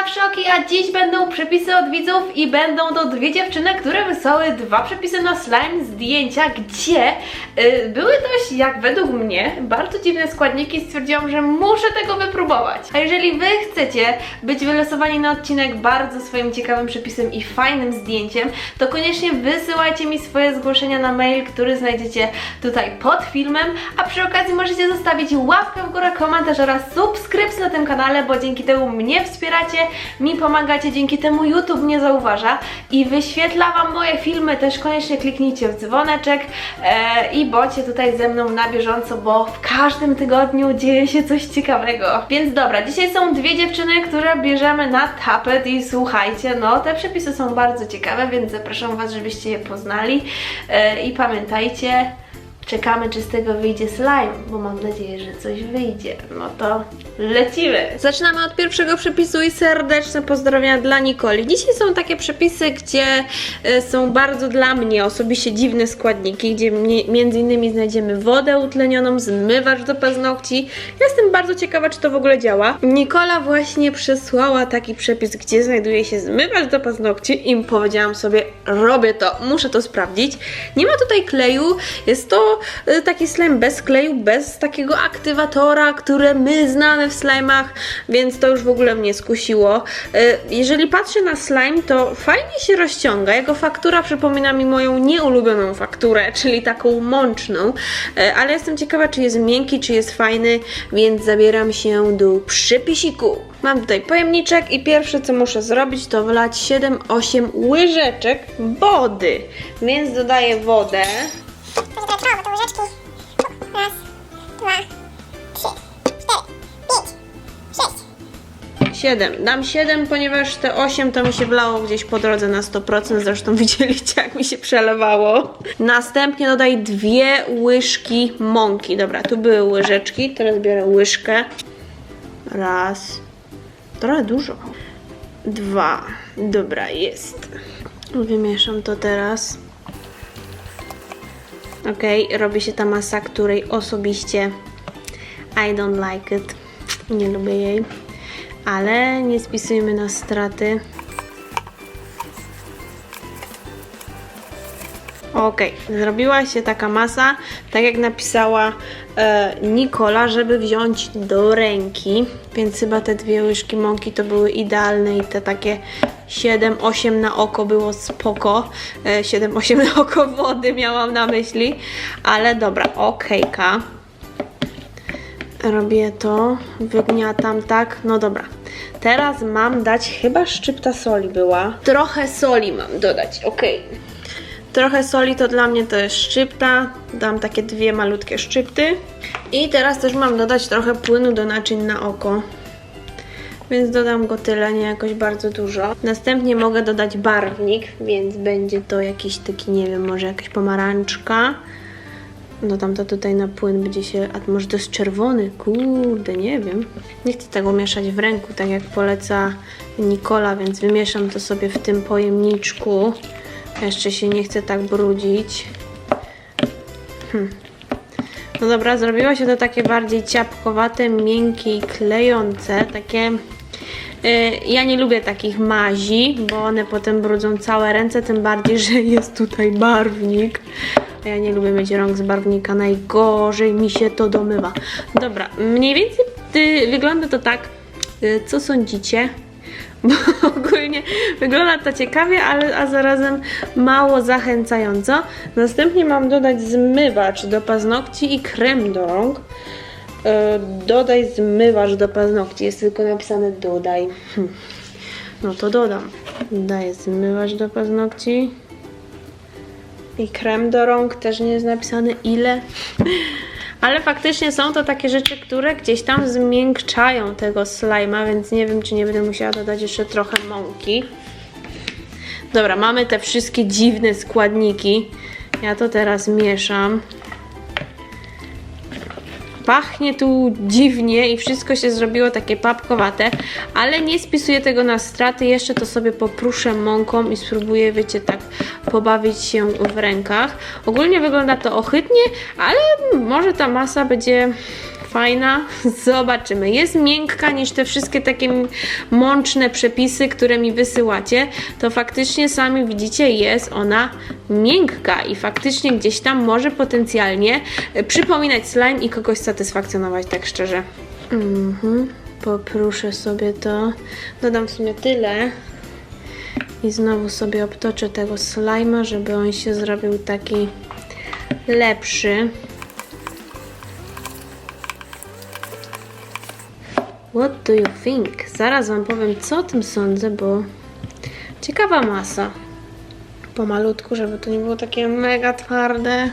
Szafszoki, a dziś będą przepisy od widzów i będą to dwie dziewczyny, które wysłały dwa przepisy na slime zdjęcia, gdzie y, były dość, jak według mnie, bardzo dziwne składniki. Stwierdziłam, że muszę tego wypróbować. A jeżeli wy chcecie być wylosowani na odcinek bardzo swoim ciekawym przepisem i fajnym zdjęciem, to koniecznie wysyłajcie mi swoje zgłoszenia na mail, który znajdziecie tutaj pod filmem, a przy okazji możecie zostawić łapkę w górę, komentarz oraz subskrypcję na tym kanale, bo dzięki temu mnie wspieracie, mi pomagacie, dzięki temu YouTube mnie zauważa i wyświetla Wam moje filmy, też koniecznie kliknijcie w dzwoneczek e, i bądźcie tutaj ze mną na bieżąco, bo w każdym tygodniu dzieje się coś ciekawego. Więc dobra, dzisiaj są dwie dziewczyny, które bierzemy na tapet i słuchajcie, no te przepisy są bardzo ciekawe, więc zapraszam Was, żebyście je poznali e, i pamiętajcie, Czekamy, czy z tego wyjdzie slime, bo mam nadzieję, że coś wyjdzie. No to lecimy! Zaczynamy od pierwszego przepisu i serdeczne pozdrowienia dla Nikoli. Dzisiaj są takie przepisy, gdzie e, są bardzo dla mnie osobiście dziwne składniki, gdzie między innymi znajdziemy wodę utlenioną, zmywacz do paznokci. Ja Jestem bardzo ciekawa, czy to w ogóle działa. Nikola właśnie przesłała taki przepis, gdzie znajduje się zmywacz do paznokci i powiedziałam sobie, robię to, muszę to sprawdzić. Nie ma tutaj kleju, jest to taki slime bez kleju, bez takiego aktywatora, które my znamy w slimach, więc to już w ogóle mnie skusiło. Y, Jeżeli patrzę na slime, to fajnie się rozciąga. Jego faktura przypomina mi moją nieulubioną fakturę, czyli taką mączną, Y, ale jestem ciekawa, czy jest miękki, czy jest fajny, więc zabieram się do przepisiku. Mam tutaj pojemniczek i pierwsze co muszę zrobić to wlać 7-8 łyżeczek wody. Więc dodaję wodę. To łyżeczki. Raz, dwa, trzy, cztery, pięć, sześć. 7. Dam 7, ponieważ te 8 to mi się wlało gdzieś po drodze na 100%. Zresztą widzieliście, jak mi się przelewało. Następnie dodaj dwie łyżki mąki. Dobra, tu były łyżeczki, teraz biorę łyżkę. Raz. Trochę dużo. Dwa. Dobra, jest. Wymieszam to teraz. Ok, robi się ta masa, której osobiście I don't like it. Nie lubię jej. Ale nie spisujmy na straty. Ok, zrobiła się taka masa, tak jak napisała e, Nikola, żeby wziąć do ręki. Więc chyba te dwie łyżki mąki to były idealne i te takie 7-8 na oko było spoko. E, 7-8 na oko wody miałam na myśli. Ale dobra, okejka. Robię to, wygniatam tak, no dobra. Teraz mam dać, chyba szczypta soli była. Trochę soli mam dodać, ok. Trochę soli to dla mnie to jest szczypta. Dam takie dwie malutkie szczypty. I teraz też mam dodać trochę płynu do naczyń na oko. Więc dodam go tyle, nie jakoś bardzo dużo. Następnie mogę dodać barwnik, więc będzie to jakiś taki, nie wiem, może jakaś pomarańczka. Dodam to tutaj na płyn, będzie się. A może to jest czerwony? Kurde, nie wiem. Nie chcę tego mieszać w ręku, tak jak poleca Nikola, więc wymieszam to sobie w tym pojemniczku. Jeszcze się nie chcę tak brudzić. Hmm. No dobra, zrobiło się to takie bardziej ciapkowate, miękkie i klejące. Takie. Y, Ja nie lubię takich mazi, bo one potem brudzą całe ręce, tym bardziej, że jest tutaj barwnik. Ja nie lubię mieć rąk z barwnika, najgorzej mi się to domywa. Dobra, mniej więcej y, wygląda to tak. Y, Co sądzicie? Bo ogólnie wygląda to ciekawie, ale a zarazem mało zachęcająco. Następnie mam dodać zmywacz do paznokci i krem do rąk. E, dodaj zmywacz do paznokci. Jest tylko napisane dodaj. Hm. No to dodam. Daję zmywacz do paznokci. I krem do rąk też nie jest napisane ile. Ale faktycznie są to takie rzeczy, które gdzieś tam zmiękczają tego slajma, więc nie wiem, czy nie będę musiała dodać jeszcze trochę mąki. Dobra, mamy te wszystkie dziwne składniki. Ja to teraz mieszam. Pachnie tu dziwnie i wszystko się zrobiło takie papkowate, ale nie spisuję tego na straty. Jeszcze to sobie popruszę mąką i spróbuję, wiecie, tak pobawić się w rękach. Ogólnie wygląda to ohydnie, ale może ta masa będzie fajna? Zobaczymy. Jest miękka niż te wszystkie takie mączne przepisy, które mi wysyłacie. To faktycznie sami widzicie, jest ona miękka i faktycznie gdzieś tam może potencjalnie e, przypominać slime i kogoś satysfakcjonować, tak szczerze. Mhm. Popruszę sobie to. Dodam w sumie tyle. I znowu sobie obtoczę tego slajma, żeby on się zrobił taki lepszy. What do you think? Zaraz Wam powiem, co o tym sądzę, bo ciekawa masa. Pomalutku, żeby to nie było takie mega twarde.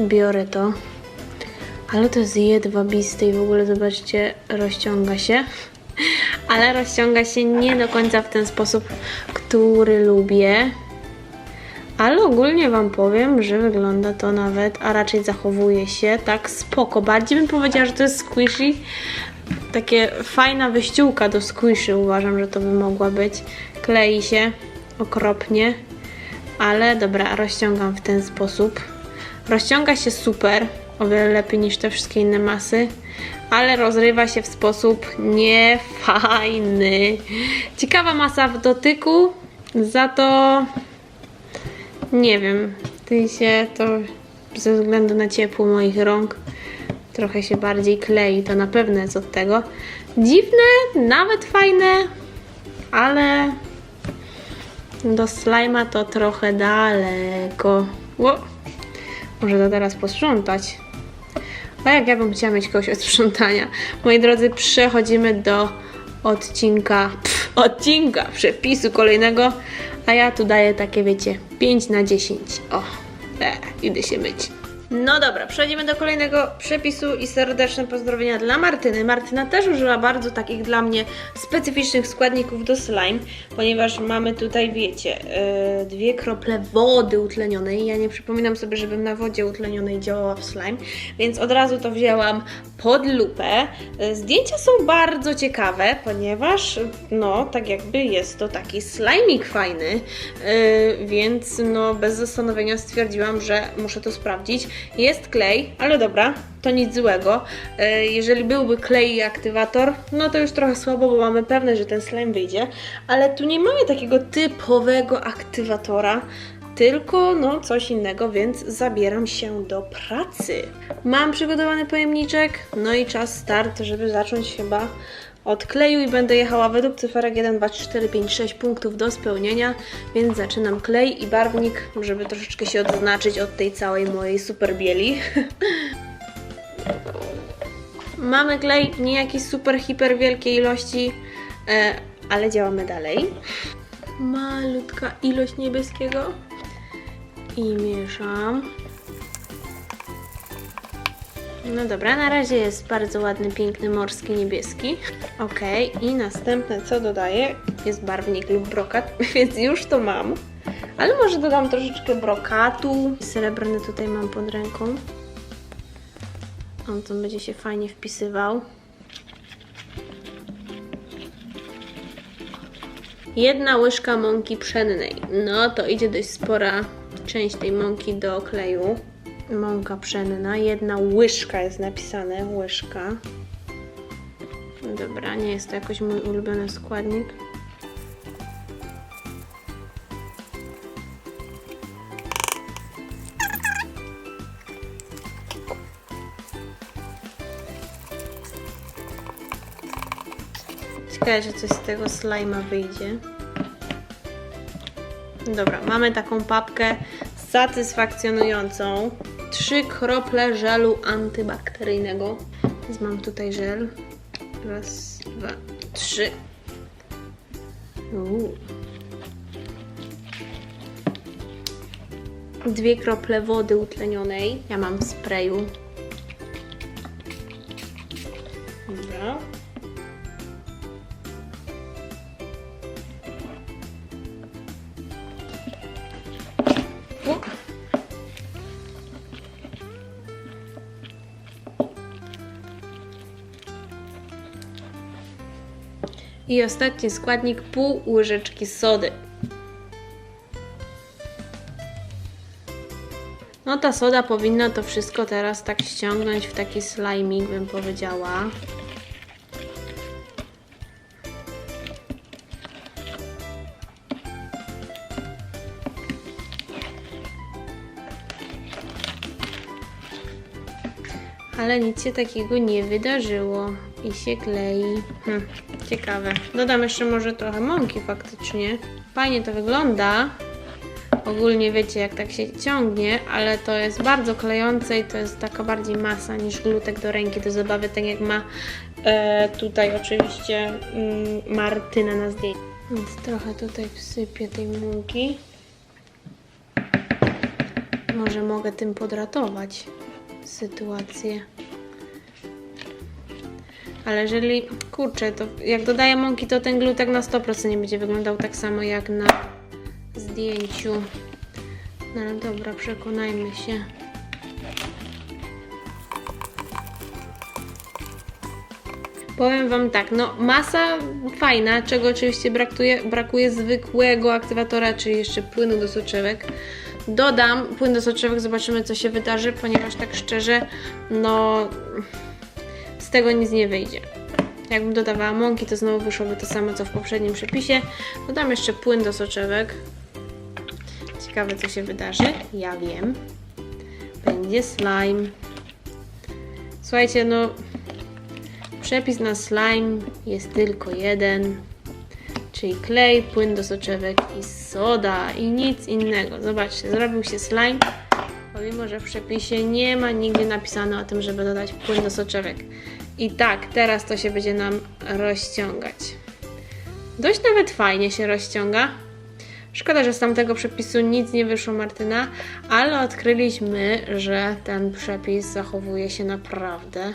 Biorę to. Ale to jest jedwabiste i w ogóle zobaczcie, rozciąga się. Ale rozciąga się nie do końca w ten sposób, który lubię. Ale ogólnie Wam powiem, że wygląda to nawet, a raczej zachowuje się tak spoko. Bardziej bym powiedziała, że to jest squishy. Takie fajna wyściółka do squishy uważam, że to by mogła być. Klei się okropnie, ale dobra, rozciągam w ten sposób. Rozciąga się super, o wiele lepiej niż te wszystkie inne masy, ale rozrywa się w sposób niefajny. Ciekawa masa w dotyku, za to nie wiem, ty się to ze względu na ciepło moich rąk trochę się bardziej klei, to na pewno jest od tego. Dziwne, nawet fajne, ale do slajma to trochę daleko. Ło. Może to teraz posprzątać. A jak ja bym chciała mieć kogoś od sprzątania. Moi drodzy, przechodzimy do odcinka, pff, odcinka, przepisu kolejnego, a ja tu daję takie, wiecie, 5 na 10. O, e, idę się myć. No dobra, przechodzimy do kolejnego przepisu i serdeczne pozdrowienia dla Martyny. Martyna też użyła bardzo takich dla mnie specyficznych składników do slime, ponieważ mamy tutaj, wiecie, yy, dwie krople wody utlenionej. Ja nie przypominam sobie, żebym na wodzie utlenionej działała w slime, więc od razu to wzięłam pod lupę. Yy, Zdjęcia są bardzo ciekawe, ponieważ, no, tak jakby jest to taki slimik fajny, yy, więc no, bez zastanowienia stwierdziłam, że muszę to sprawdzić. Jest klej, ale dobra, to nic złego. E, Jeżeli byłby klej i aktywator, no to już trochę słabo, bo mamy pewne, że ten slime wyjdzie, ale tu nie mamy takiego typowego aktywatora, tylko no coś innego, więc zabieram się do pracy. Mam przygotowany pojemniczek, no i czas start, żeby zacząć chyba od kleju i będę jechała według cyferek 1, 2, 3, 4, 5, 6 punktów do spełnienia, więc zaczynam klej i barwnik, żeby troszeczkę się odznaczyć od tej całej mojej super bieli. Mamy klej, nie jakiejś super, hiper wielkiej ilości, e, ale działamy dalej. Malutka ilość niebieskiego i mieszam. No dobra, na razie jest bardzo ładny, piękny, morski, niebieski. Ok, i następne co dodaję jest barwnik lub brokat, więc już to mam. Ale może dodam troszeczkę brokatu. Srebrny tutaj mam pod ręką. On to będzie się fajnie wpisywał. Jedna łyżka mąki pszennej. No to idzie dość spora część tej mąki do kleju. Mąka pszenna. Jedna łyżka jest napisane. Łyżka. Dobra, nie jest to jakoś mój ulubiony składnik. Ciekawe, że coś z tego slajma wyjdzie. Dobra, mamy taką papkę satysfakcjonującą. Trzy krople żelu antybakteryjnego. Więc mam tutaj żel. Raz, dwa, trzy. Uuu. Dwie krople wody utlenionej. Ja mam w sprayu. Dobra. I ostatni składnik pół łyżeczki sody. No ta soda powinna to wszystko teraz tak ściągnąć w taki slajmik, bym powiedziała. Ale nic się takiego nie wydarzyło i się klei. Hm, ciekawe. Dodam jeszcze może trochę mąki faktycznie. Fajnie to wygląda. Ogólnie wiecie jak tak się ciągnie, ale to jest bardzo klejące i to jest taka bardziej masa niż glutek do ręki do zabawy, tak jak ma e, tutaj oczywiście mm, Martyna na zdjęciu. Więc trochę tutaj wsypię tej mąki. Może mogę tym podratować sytuację. Ale jeżeli, kurczę, to jak dodaję mąki, to ten glutek na 100% nie będzie wyglądał tak samo jak na zdjęciu. No dobra, przekonajmy się. Powiem Wam tak, no masa fajna, czego oczywiście brakuje, brakuje zwykłego aktywatora, czyli jeszcze płynu do soczewek. Dodam płyn do soczewek, zobaczymy co się wydarzy, ponieważ tak szczerze, no tego nic nie wyjdzie. Jakbym dodawała mąki, to znowu wyszłoby to samo co w poprzednim przepisie. Dodam jeszcze płyn do soczewek. Ciekawe co się wydarzy. Ja wiem. Będzie slime. Słuchajcie, no przepis na slime jest tylko jeden. Czyli klej, płyn do soczewek i soda i nic innego. Zobaczcie, zrobił się slime, pomimo że w przepisie nie ma nigdzie napisane o tym, żeby dodać płyn do soczewek. I tak, teraz to się będzie nam rozciągać. Dość nawet fajnie się rozciąga. Szkoda, że z tamtego przepisu nic nie wyszło Martyna, ale odkryliśmy, że ten przepis zachowuje się naprawdę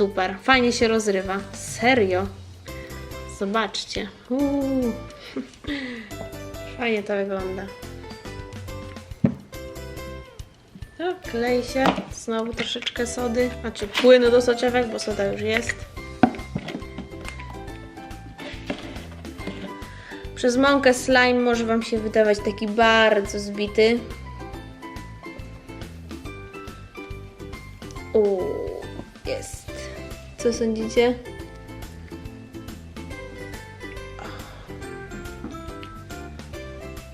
super. Fajnie się rozrywa. Serio. Zobaczcie. Uuu. Fajnie to wygląda. No, klei się. Znowu troszeczkę sody, znaczy płynu do soczewek, bo soda już jest. Przez mąkę slime może Wam się wydawać taki bardzo zbity. Uuu, jest. Co sądzicie?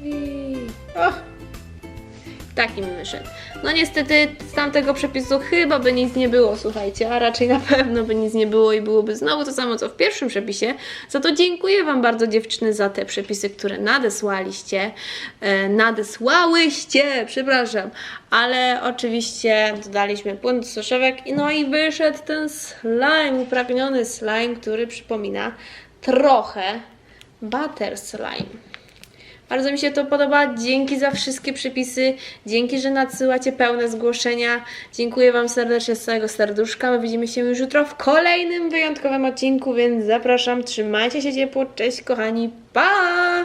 I... O! Taki mi wyszedł. No niestety z tamtego przepisu chyba by nic nie było, słuchajcie, a raczej na pewno by nic nie było i byłoby znowu to samo co w pierwszym przepisie. Za to dziękuję Wam bardzo dziewczyny za te przepisy, które nadesłaliście. E, nadesłałyście, przepraszam. Ale oczywiście dodaliśmy płyn do soszewek i no i wyszedł ten slime, upragniony slime, który przypomina trochę butter slime. Bardzo mi się to podoba. Dzięki za wszystkie przepisy. Dzięki, że nadsyłacie pełne zgłoszenia. Dziękuję Wam serdecznie z całego serduszka. My widzimy się już jutro w kolejnym wyjątkowym odcinku, więc zapraszam. Trzymajcie się ciepło. Cześć kochani. Pa!